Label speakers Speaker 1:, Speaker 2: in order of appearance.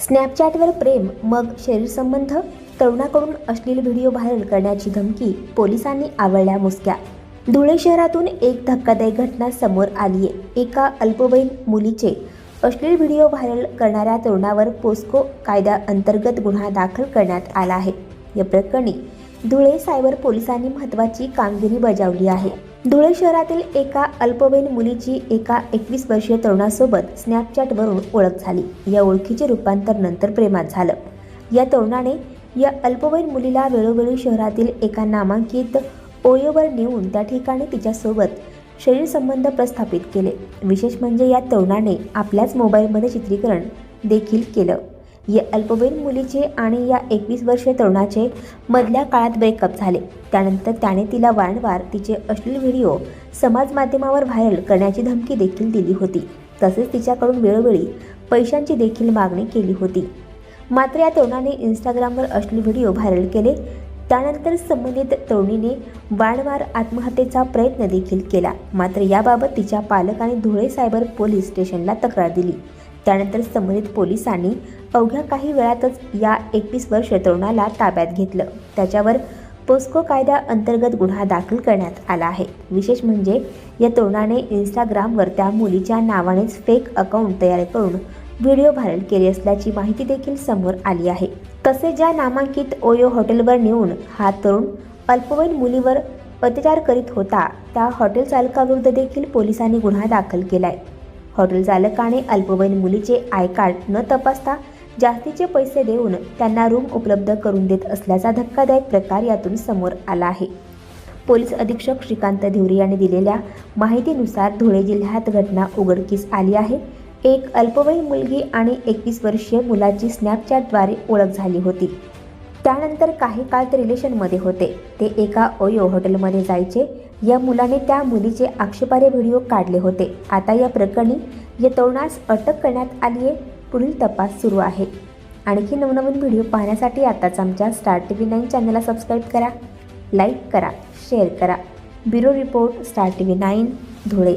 Speaker 1: स्नॅपचॅटवर प्रेम मग शरीरसंबंध तरुणाकडून अश्लील video viral करण्याची धमकी पोलिसांनी आवळल्या मुसक्या. धुळे शहरातून एक धक्कादायक घटना समोर आली आहे एका अल्पवयीन मुलीचे अश्लील व्हिडिओ व्हायरल करणाऱ्या तरुणावर पोस्को कायद्याअंतर्गत गुन्हा दाखल करण्यात आला आहे. या प्रकरणी धुळे सायबर पोलिसांनी महत्त्वाची कामगिरी बजावली आहे. धुळे शहरातील एका अल्पवयीन मुलीची एका एकवीस वर्षीय तरुणासोबत स्नॅपचॅटवरून ओळख झाली. या ओळखीचे रूपांतर नंतर प्रेमात झालं. या तरुणाने या अल्पवयीन मुलीला वेळोवेळी शहरातील एका नामांकित ओयोवर नेऊन त्या ठिकाणी तिच्यासोबत शरीरसंबंध प्रस्थापित केले. विशेष म्हणजे या तरुणाने आपल्याच मोबाईलमध्ये चित्रीकरण देखील केलं. या अल्पवयीन मुलीचे आणि या एकवीस वर्षीय तरुणाचे मधल्या काळात ब्रेकअप झाले. त्यानंतर त्याने तिला वारंवार तिचे अश्लील व्हिडिओ समाज माध्यमावर व्हायरल करण्याची धमकी देखील दिली होती. तसेच तिच्याकडून वेळोवेळी पैशांची देखील मागणी केली होती. मात्र या तरुणाने इंस्टाग्रामवर अश्लील व्हिडिओ व्हायरल केले. त्यानंतर संबंधित तरुणीने वारंवार आत्महत्येचा प्रयत्न देखील केला. मात्र याबाबत तिच्या पालकांनी धुळे सायबर पोलीस स्टेशनला तक्रार दिली. त्यानंतर संबंधित पोलिसांनी अवघ्या काही वेळातच या एकवीस वर्ष तरुणाला ताब्यात घेतलं. त्याच्यावर पोस्को कायद्याअंतर्गत गुन्हा दाखल करण्यात आला आहे. विशेष म्हणजे या तरुणाने इंस्टाग्रामवर त्या मुलीच्या नावानेच फेक अकाउंट तयार करून व्हिडिओ व्हायरल केले असल्याची माहिती देखील समोर आली आहे. तसे ज्या नामांकित ओयो हॉटेलवर नेऊन हा तरुण अल्पवयीन मुलीवर अत्याचार करीत होता त्या हॉटेल चालकाविरुद्ध देखील पोलिसांनी गुन्हा दाखल केला आहे हॉटेल चालकाने अल्पवयीन मुलीचे आय कार्ड न तपासता जास्तीचे पैसे देऊन त्यांना रूम उपलब्ध करून देत असल्याचा धक्कादायक प्रकार यातून समोर आला आहे. पोलीस अधीक्षक श्रीकांत धिवरे यांनी दिलेल्या माहितीनुसार धुळे जिल्ह्यात घटना उघडकीस आली आहे. एक अल्पवयीन मुलगी आणि एकवीस वर्षीय मुलाची स्नॅपचॅटद्वारे ओळख झाली होती. त्यानंतर काही काळ ते रिलेशनमध्ये होते. ते एका ओयो हॉटेलमध्ये जायचे. या मुलाने त्या मुलीचे आक्षेपार्ह व्हिडिओ काढले होते. आता या प्रकरणी या तरुणास अटक करण्यात आली आहे. पुढील तपास सुरू आहे. आणखी नवनवीन व्हिडिओ पाहण्यासाठी आताच आमच्या स्टार टी व्ही नाईन चॅनलला सबस्क्राईब करा लाईक करा शेअर करा. Bureau report star T V nine Dhule.